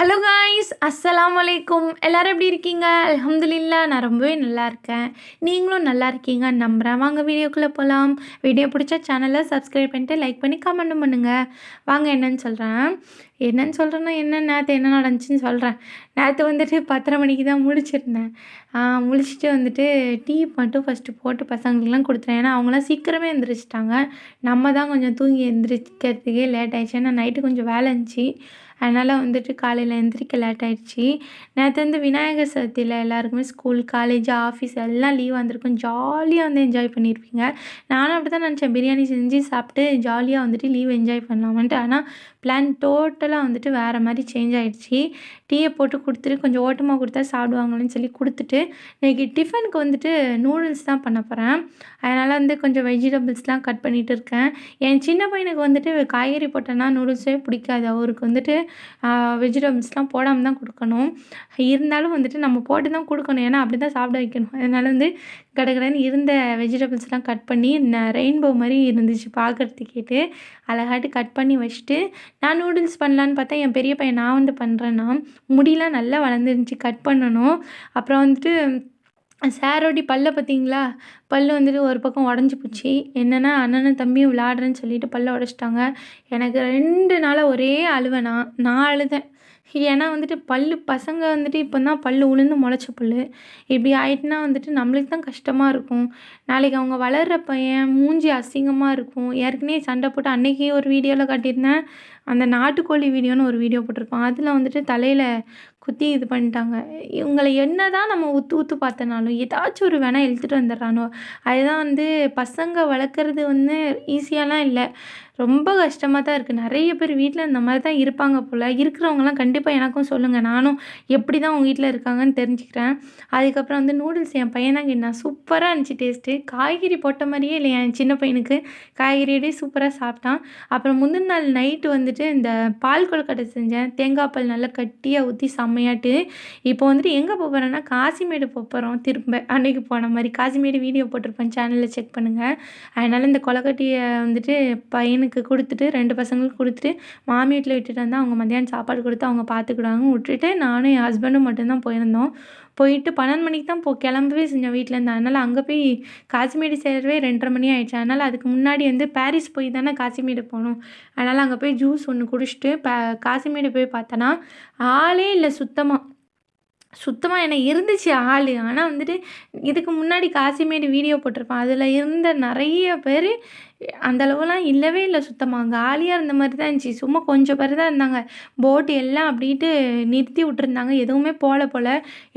Hello guys அஸ்ஸலாம் வலைக்கும் எல்லோரும் எப்படி இருக்கீங்க? அலமதுல்லா நான் ரொம்பவே நல்லா இருக்கேன். நீங்களும் நல்லா இருக்கீங்க நம்புகிறேன் வாங்க வீடியோக்குள்ளே போகலாம் வீடியோ பிடிச்ச சேனலை சப்ஸ்கிரைப் பண்ணிட்டு லைக் பண்ணி கமெண்ட் பண்ணுங்கள் வாங்க என்னன்னு சொல்கிறேன் என்னன்னு சொல்கிறேன்னா என்ன? நேற்று என்ன நடந்துச்சுன்னு சொல்கிறேன் நேற்று வந்துட்டு பத்தரை மணிக்கு தான் முழிச்சிருந்தேன். முழிச்சிட்டு வந்துட்டு டீ மட்டும் ஃபஸ்ட்டு போட்டு பசங்களுக்குலாம் கொடுத்துட்டேன். ஏன்னா அவங்களாம் சீக்கிரமே எந்திரிச்சிட்டாங்க. நம்ம தான் கொஞ்சம் தூங்கி எந்திரிக்கிறதுக்கே லேட் ஆயிடுச்சு. ஏன்னா நைட்டு கொஞ்சம் வேலை இருந்துச்சு. அதனால் வந்துட்டு காலையில் எந்திரிக்க லேட் ஆயிடுச்சு. நேற்று வந்து விநாயகர் சதுர்த்தியில் எல்லாருக்குமே ஸ்கூல் காலேஜ் ஆஃபீஸ் எல்லாம் லீவ் வந்திருக்கும். ஜாலியாக வந்து என்ஜாய் பண்ணியிருப்பீங்க நானும் அப்படி தான் நினச்சேன். பிரியாணி செஞ்சு சாப்பிட்டு ஜாலியாக வந்துட்டு லீவ் என்ஜாய் பண்ணலாமான்ட்டு. ஆனால் பிளான் டோட்டலாக வந்துட்டு வேறு மாதிரி சேஞ்ச் ஆகிடுச்சி டீயை போட்டு கொடுத்துட்டு கொஞ்சம் ஓட்டமாக கொடுத்தா சாப்பிடுவாங்களேன்னு சொல்லி கொடுத்துட்டு இன்றைக்கி டிஃபனுக்கு வந்துட்டு நூடுல்ஸ் தான் பண்ண போகிறேன் அதனால் வந்து கொஞ்சம் வெஜிடபிள்ஸ்லாம் கட் பண்ணிகிட்டு இருக்கேன். என் சின்ன பையனுக்கு வந்துட்டு காய்கறி போட்டேன்னா நூடுல்ஸே பிடிக்காது. அவருக்கு வந்துட்டு வெஜிடபிள்ஸ்லாம் போடாமல் தான் கொடுக்கணும். இருந்தாலும் வந்துட்டு நம்ம போட்டு தான் கொடுக்கணும். ஏன்னா அப்படி தான் சாப்பிட வைக்கணும். அதனால் வந்து கடகடன்னு இருந்த வெஜிடபிள்ஸ்லாம் கட் பண்ணி ரெயின்போ மாதிரி இருந்துச்சு பார்க்குறதுக்கேட்டு அழகாட்டு கட் பண்ணி வச்சுட்டு நான் நூடுல்ஸ் பண்ணலான்னு பார்த்தா என் பெரிய பையன் நான் வந்து பண்ணுறேன்னா முடியெலாம் நல்லா வளர்ந்துருந்துச்சி கட் பண்ணணும். அப்புறம் வந்துட்டு சாரோடி பல்ல பார்த்தீங்களா? பல் வந்துட்டு ஒரு பக்கம் உடஞ்சி போச்சு. என்னென்னா அண்ணனும் தம்பியும் விளாட்றேன்னு சொல்லிட்டு பல்ல உடச்சிட்டாங்க. எனக்கு ரெண்டு நாளாக ஒரே அழுவேன் நான் நான் அழுதேன். ஏன்னா வந்துட்டு பல் பசங்க வந்துட்டு இப்போ தான் பல் உளுந்து முளைச்ச புல் இப்படி ஆயிட்டுனா வந்துட்டு நம்மளுக்கு தான் கஷ்டமாக இருக்கும். நாளைக்கு அவங்க வளர்கிற பையன் மூஞ்சி அசிங்கமாக இருக்கும். ஏற்கனவே சண்டை போட்டு அன்றைக்கி ஒரு வீடியோவில் காட்டியிருந்தேன். அந்த நாட்டுக்கோழி வீடியோன்னு ஒரு வீடியோ போட்டிருப்பான். அதில் வந்துட்டு தலையில் குத்தி இது பண்ணிட்டாங்க. இவங்களை என்ன தான் நம்ம உத்து உத்து பார்த்தனாலும் ஏதாச்சும் ஒரு வேணால் இழுத்துட்டு வந்துடுறானோ. அதுதான் வந்து பசங்க வளர்க்குறது வந்து ஈஸியாலாம் இல்லை. ரொம்ப கஷ்டமாக தான் இருக்குது நிறைய பேர் வீட்டில் இந்த மாதிரி தான் இருப்பாங்க போல். இருக்கிறவங்கலாம் கண்டிப்பாக எனக்கும் சொல்லுங்கள் நானும் எப்படி தான் உங்கள் வீட்டில் இருக்காங்கன்னு தெரிஞ்சுக்கிறேன். அதுக்கப்புறம் வந்து நூடுல்ஸ் என் பையன் என்ன சூப்பராக இருந்துச்சு டேஸ்ட்டு காய்கறி போட்ட மாதிரியே இல்லை என் சின்ன பையனுக்கு? காய்கறியோடய சூப்பராக சாப்பிட்டான். அப்புறம் முந்தின நாள் நைட்டு வந்துட்டு இந்த பால் கொழுக்கட்டை செஞ்சேன். தேங்காய் பால் நல்லா கட்டியாக ஊற்றி செம்மையாட்டு. இப்போ வந்துட்டு எங்கே போகிறேன்னா காசிமேடு போகிறோம் திரும்ப அன்னைக்கு போன மாதிரி. காசிமேடு வீடியோ போட்டிருப்பேன். சேனலில் செக் பண்ணுங்கள் அதனால் இந்த கொலக்கட்டையை வந்துட்டு பையனுக்கு எனக்கு கொடுத்துட்டு ரெண்டு பசங்களுக்கு கொடுத்துட்டு மாமி வீட்டில் விட்டுட்டு வந்தால் அவங்க மத்தியானம் சாப்பாடு கொடுத்து அவங்க பார்த்துக்கிடுவாங்க விட்டுட்டு நானும் என் ஹஸ்பண்டும் மட்டும்தான் போயிருந்தோம். போயிட்டு பன்னெண்டு மணிக்கு தான் போ கிளம்பவே செஞ்சோம் வீட்டிலேருந்து அதனால் அங்கே போய் காசிமேடு சேரவே ரெண்டரை மணி ஆயிடுச்சு. அதனால் அதுக்கு முன்னாடி வந்து பாரிஸ் போய் தானே காசிமேடு போகணும் அதனால் அங்கே போய் ஜூஸ் ஒன்று குடிச்சிட்டு ப காசிமேடு போய் பார்த்தோன்னா ஆளே இல்லை சுத்தமாக சுத்தமாக என்ன இருந்துச்சு ஆள். ஆனால் வந்துட்டு இதுக்கு முன்னாடி காசிமேடு வீடியோ போட்டிருப்பேன். அதில் இருந்த நிறைய பேர் அந்த அளவுலாம் இல்லவே இல்லை சுத்தமாக காலியாக இருந்த மாதிரி தான் இருந்துச்சு. சும்மா கொஞ்சம் பேர் தான் இருந்தாங்க. போட்டு எல்லாம் அப்படின்ட்டு நிறுத்தி விட்டுருந்தாங்க. எதுவுமே போகல போல்.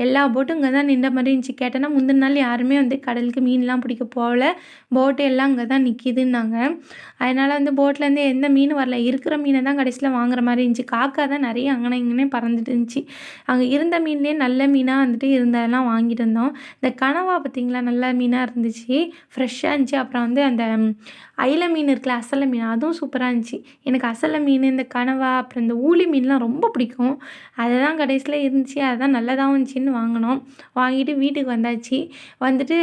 எல்லா போட்டும் இங்கே தான் நின்ற மாதிரி இருந்துச்சு. கேட்டேன்னா முந்தின நாள் யாருமே வந்து கடலுக்கு மீன்லாம் பிடிக்க போகல. போட்டு எல்லாம் இங்கே தான் நிற்கிதுன்னாங்க அதனால் வந்து போட்லேருந்து எந்த மீன் வரல. இருக்கிற மீனை தான் கடைசியில் வாங்குற மாதிரி இருந்துச்சு. காக்கா தான் நிறைய அங்கனே இங்கனே பறந்துட்டு இருந்துச்சு. அங்கே இருந்த மீன்லேயே நல்ல மீனாக வந்துட்டு இருந்ததெல்லாம் வாங்கிட்டு இருந்தோம் இந்த கனவா பார்த்திங்களா? நல்ல மீனாக இருந்துச்சு. ஃப்ரெஷ்ஷாக இருந்துச்சு. அப்புறம் வந்து அந்த அயில மீன் இருக்குல்ல அசலை மீன் அதுவும் சூப்பராக இருந்துச்சு. எனக்கு அசலை மீன் இந்த கனவா அப்புறம் இந்த ஊளி மீன்லாம் ரொம்ப பிடிக்கும். அதுதான் கடைசியில் இருந்துச்சு. அதுதான் நல்லதாகவும் இருந்துச்சின்னு வாங்கினோம். வாங்கிட்டு வீட்டுக்கு வந்தாச்சு. வந்துட்டு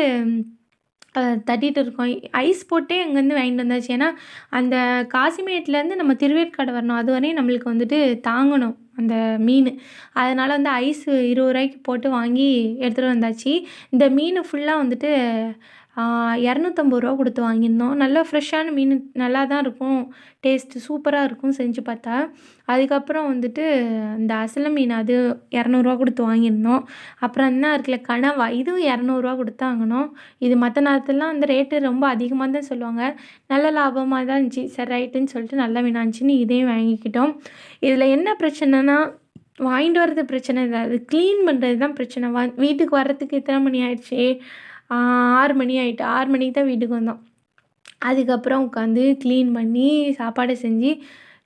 தட்டிகிட்டு இருக்கோம். ஐஸ் போட்டே அங்கேருந்து வாங்கிட்டு வந்தாச்சு. ஏன்னா அந்த காசிமேட்லேருந்து நம்ம திருவேற்காடு வரணும். அது வரையும் நம்மளுக்கு வந்துட்டு தாங்கணும். அந்த மீன். அதனால் வந்து ஐஸு இருபது ரூபாய்க்கு போட்டு வாங்கி எடுத்துகிட்டு வந்தாச்சு. இந்த மீன் ஃபுல்லாக வந்துட்டு இரநூத்தம்பது ரூபா கொடுத்து வாங்கியிருந்தோம். நல்லா ஃப்ரெஷ்ஷான மீன் நல்லா தான் இருக்கும். டேஸ்ட்டு சூப்பராக இருக்கும் செஞ்சு பார்த்தா. அதுக்கப்புறம் வந்துட்டு இந்த அசல மீன் அது இரநூறுவா கொடுத்து வாங்கியிருந்தோம். அப்புறம் என்ன இருக்குல்ல கனவா இதுவும் இரநூறுவா கொடுத்து வாங்கினோம். இது மற்ற நேரத்துலலாம் அந்த ரேட்டு ரொம்ப அதிகமாக தான் சொல்லுவாங்க. நல்ல லாபமாக தான் இருந்துச்சு. சரி ரைட்டுன்னு சொல்லிட்டு நல்ல மீனாக இருந்துச்சுன்னு இதையும் வாங்கிக்கிட்டோம். இதில் என்ன பிரச்சனைனா வாங்கிட்டு வர்றது பிரச்சனை இல்லை அது க்ளீன் பண்ணுறது தான் பிரச்சனை. வா வீட்டுக்கு வர்றதுக்கு எத்தனை மணி ஆயிடுச்சு? ஆறு மணி ஆகிட்டு ஆறு மணிக்கு தான் வீட்டுக்கு வந்தோம். அதுக்கப்புறம் உட்காந்து க்ளீன் பண்ணி சாப்பாடு செஞ்சு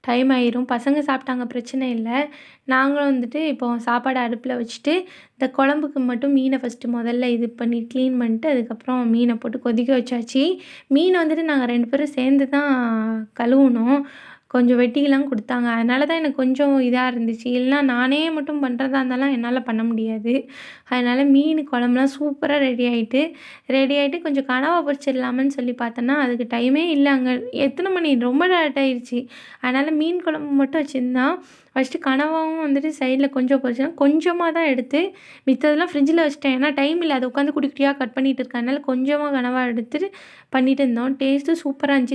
டைம் ஆயிரும். பசங்க சாப்பிட்டாங்க பிரச்சனை இல்லை. நாங்களும் வந்துட்டு இப்போ சாப்பாடு அடுப்பில் வச்சுட்டு இந்த குழம்புக்கு மட்டும் மீனை ஃபஸ்ட்டு முதல்ல இது பண்ணி க்ளீன் பண்ணிட்டு அதுக்கப்புறம் மீனை போட்டு கொதிக்க வச்சாச்சு. மீன் வந்துட்டு நாங்கள் ரெண்டு பேரும் சேர்ந்து தான் கழுவுனோம். கொஞ்சம் வெட்டிலாம் கொடுத்தாங்க. அதனால தான் எனக்கு கொஞ்சம் இதாக இருந்துச்சு. இல்லைனா நானே மட்டும் பண்ணுறதா இருந்தாலும் என்னால் பண்ண முடியாது. அதனால் மீன் குழம்புலாம் சூப்பராக ரெடி ஆகிட்டு ரெடி ஆகிட்டு கொஞ்சம் கனவா பொறிச்சிடலாமன்னு சொல்லி பார்த்தோன்னா அதுக்கு டைமே இல்லை. அங்கே எத்தனை மணி? ரொம்ப லேட் ஆயிடுச்சு அதனால் மீன் குழம்பு மட்டும் வச்சுருந்தான் ஃபஸ்ட்டு கனவாவும் வந்துட்டு சைடில் கொஞ்சம் பொரிச்சேன். கொஞ்சமாக தான் எடுத்து மித்ததெல்லாம் ஃப்ரிட்ஜில் வச்சிட்டேன். ஏன்னா டைம் இல்லை. அதை உட்காந்து குட்டி குட்டியாக கட் பண்ணிகிட்டு இருக்கேன் அதனால் கொஞ்சமாக கனவாக எடுத்துட்டு பண்ணிட்டு இருந்தோம். டேஸ்ட்டு சூப்பராக இருந்துச்சு.